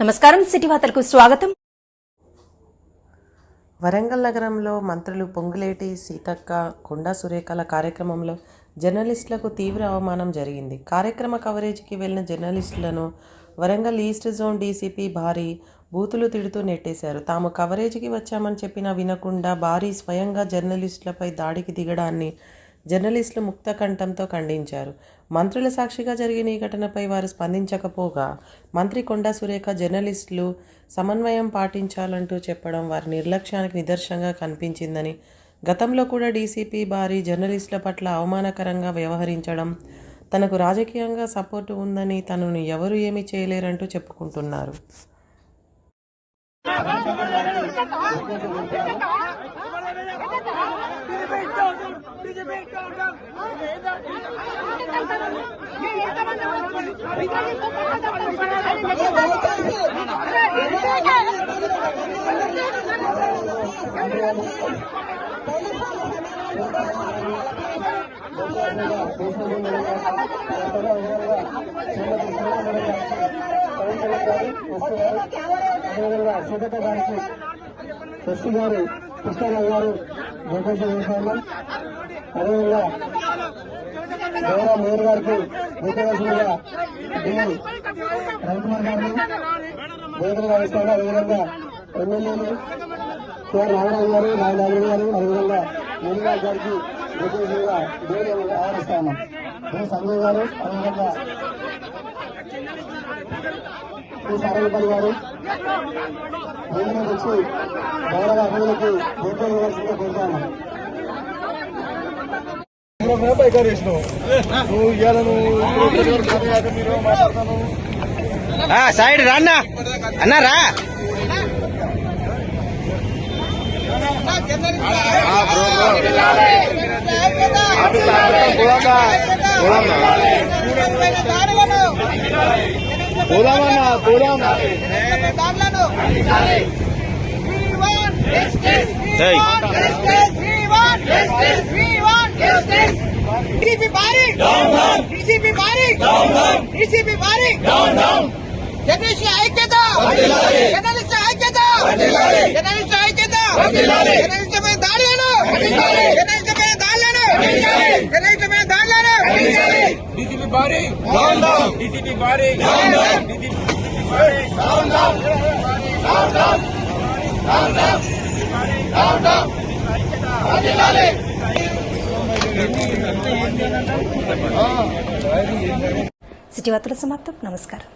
నమస్కారం సిటీ వార్తలకు స్వాగతం. వరంగల్ నగరంలో మంత్రులు పొంగులేటి సీతక్క కొండా సురేఖల కార్యక్రమంలో జర్నలిస్టులకు తీవ్ర అవమానం జరిగింది. కార్యక్రమ కవరేజీకి వెళ్ళిన జర్నలిస్టులను వరంగల్ ఈస్ట్ జోన్ డీసీపీ భారీ బూతులు తిడుతూ నెట్టేశారు. తాము కవరేజీకి వచ్చామని చెప్పినా వినకుండా భారీ స్వయంగా జర్నలిస్టులపై దాడికి దిగడాన్ని జర్నలిస్టులు ముక్త కంఠంతో ఖండించారు. మంత్రుల సాక్షిగా జరిగిన ఈ ఘటనపై వారు స్పందించకపోగా మంత్రి కొండా సురేఖ జర్నలిస్టులు సమన్వయం పాటించాలంటూ చెప్పడం వారి నిర్లక్ష్యానికి నిదర్శనంగా కనిపించిందని గతంలో కూడా డీసీపీ భారీ జర్నలిస్టుల పట్ల అవమానకరంగా వ్యవహరించడం తనకు రాజకీయంగా సపోర్టు ఉందని తనను ఎవరు ఏమీ చేయలేరంటూ చెప్పుకుంటున్నారు. అదేవిధంగా గారికి గారు కృష్ణారావు గారు జగన్ చేశాము అదేవిధంగా గౌరవ మేయర్ గారికి ముఖ్యమంత్రిగా డి రవికుమార్ గారిని వేదికగా ఇస్తాను అదేవిధంగా ఎమ్మెల్యేలు కేఆర్ నాగరాజు గారు నాగరాజు గారు అదేవిధంగా మునిరాజ్ గారికి ముఖ్యమంత్రిగా డేలు ఆహ్వానిస్తాను ఈ సంజయ్ గారు అదేవిధంగా శ్రీ సరళపల్లి గారు వచ్చి గౌరవ అభివృద్ధికి భూమి ఇవ్వాల్సిందిగా కోరుతాను నువ్వు ఇవాళ నువ్వు మాట్లాడతాను ఆ, సైడ్ రా అన్న అన్న పోదామన్నా పోదాం ఏయ్. డీసీపీ భారీ డీసీపీ భారీ డీసీపీ భారీ జర్నలిస్ట్ ఐక్యత జర్నలిస్ట్ ఐక్యత జర్నలిస్ట్ ఐక్యత జర్నలిస్ట్ మీద దాడులను భారీ డీసీపీ భారీ సిటీ వార్తల సమాప్తం నమస్కారం